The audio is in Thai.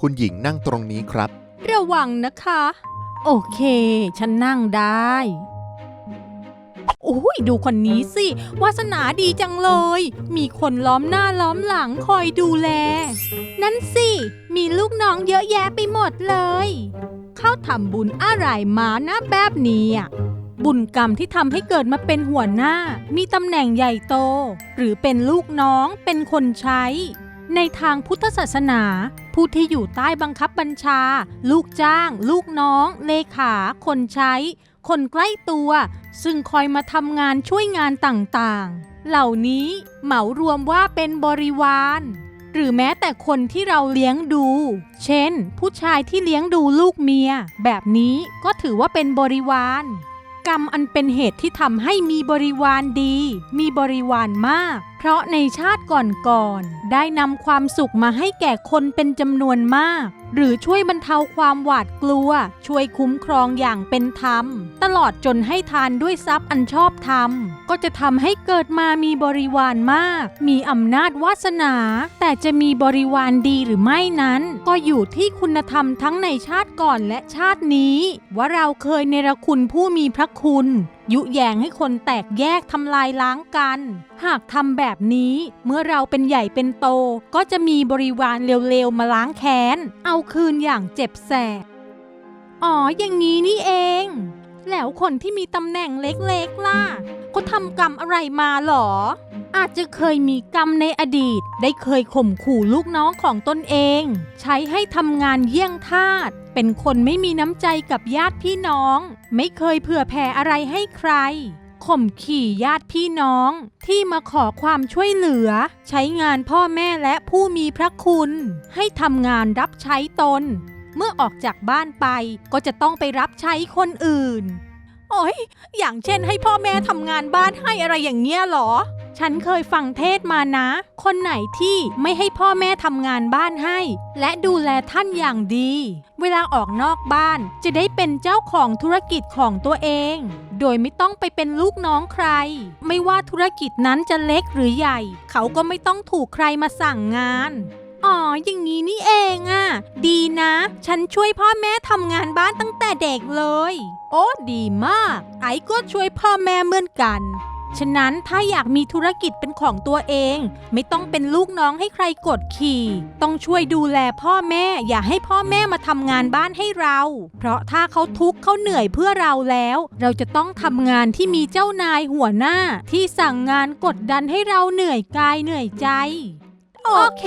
คุณหญิงนั่งตรงนี้ครับ ระวังนะคะ โอเค ฉันนั่งได้ โอ้ยดูคนนี้สิ วาสนาดีจังเลย มีคนล้อมหน้าล้อมหลังคอยดูแล นั่นสิ มีลูกน้องเยอะแยะไปหมดเลย เข้าทำบุญอะไรมานะแบบนี้อะบุญกรรมที่ทำให้เกิดมาเป็นหัวหน้า มีตำแหน่งใหญ่โต หรือเป็นลูกน้องเป็นคนใช้ ในทางพุทธศาสนา ผู้ที่อยู่ใต้บังคับบัญชา ลูกจ้าง ลูกน้อง เลขา คนใช้ คนใกล้ตัว ซึ่งคอยมาทำงานช่วยงานต่างๆ เหล่านี้เหมารวมว่าเป็นบริวาร หรือแม้แต่คนที่เราเลี้ยงดู เช่น ผู้ชายที่เลี้ยงดูลูกเมีย แบบนี้ก็ถือว่าเป็นบริวาร กรรมอันเป็นเหตุที่ทำให้มีบริวารดี มีบริวารมาก เพราะในชาติก่อนๆได้นำความสุขมาให้แก่คนเป็นจำนวนมาก หรือช่วยบรรเทาความหวาดกลัว ช่วยคุ้มครองอย่างเป็นธรรม ตลอดจนให้ทานด้วยทรัพย์อันชอบธรรม ก็จะทำให้เกิดมามีบริวารมาก มีอำนาจวาสนา แต่จะมีบริวารดีหรือไม่นั้น ก็อยู่ที่คุณธรรมทั้งในชาติก่อนและชาตินี้ ว่าเราเคยเนรคุณผู้มีพระคุณ ยุแยงให้คนแตกแยกทำลายล้างกัน หากทำแบบนี้เมื่อเราเป็นใหญ่เป็นโต ก็จะมีบริวารเร็วๆมาล้างแค้น เอาคืนอย่างเจ็บแสบอ๋ออย่างนี้นี่เอง แล้วคนที่มีตำแหน่งเล็กๆล่ะ เขาทำกรรมอะไรมาหรอ อาจจะเคยมีกรรมในอดีต ได้เคยข่มขู่ลูกน้องของตนเอง ใช้ให้ทำงานเยี่ยงทาสเป็นคนไม่มีน้ำใจกับญาติพี่น้อง ไม่เคยเผื่อแผ่อะไรให้ใครข่มขี่ญาติพี่น้อง ที่มาขอความช่วยเหลือ ใช้งานพ่อแม่และผู้มีพระคุณ ให้ทำงานรับใช้ตน เมื่อออกจากบ้านไปก็จะต้องไปรับใช้คนอื่น โอ้ยอย่างเช่นให้พ่อแม่ทำงานบ้านให้อะไรอย่างเงี้ยหรอ ฉันเคยฟังเทศมานะ คนไหนที่ไม่ให้พ่อแม่ทำงานบ้านให้ และดูแลท่านอย่างดี เวลาออกนอกบ้านจะได้เป็นเจ้าของธุรกิจของตัวเอง โดยไม่ต้องไปเป็นลูกน้องใคร ไม่ว่าธุรกิจนั้นจะเล็กหรือใหญ่ เขาก็ไม่ต้องถูกใครมาสั่งงาน อ๋อ อย่างนี้นี่เองอะ่ะ ดีนะ ฉันช่วยพ่อแม่ทำงานบ้านตั้งแต่เด็กเลย โอ้ ดีมาก ไอ้ก็ช่วยพ่อแม่เหมือนกัน ฉะนั้นถ้าอยากมีธุรกิจเป็นของตัวเอง ไม่ต้องเป็นลูกน้องให้ใครกดขี่ ต้องช่วยดูแลพ่อแม่ อย่าให้พ่อแม่มาทำงานบ้านให้เรา เพราะถ้าเขาทุกข์เขาเหนื่อยเพื่อเราแล้ว เราจะต้องทำงานที่มีเจ้านายหัวหน้า ที่สั่งงานกดดันให้เราเหนื่อยกายเหนื่อยใจ โอเค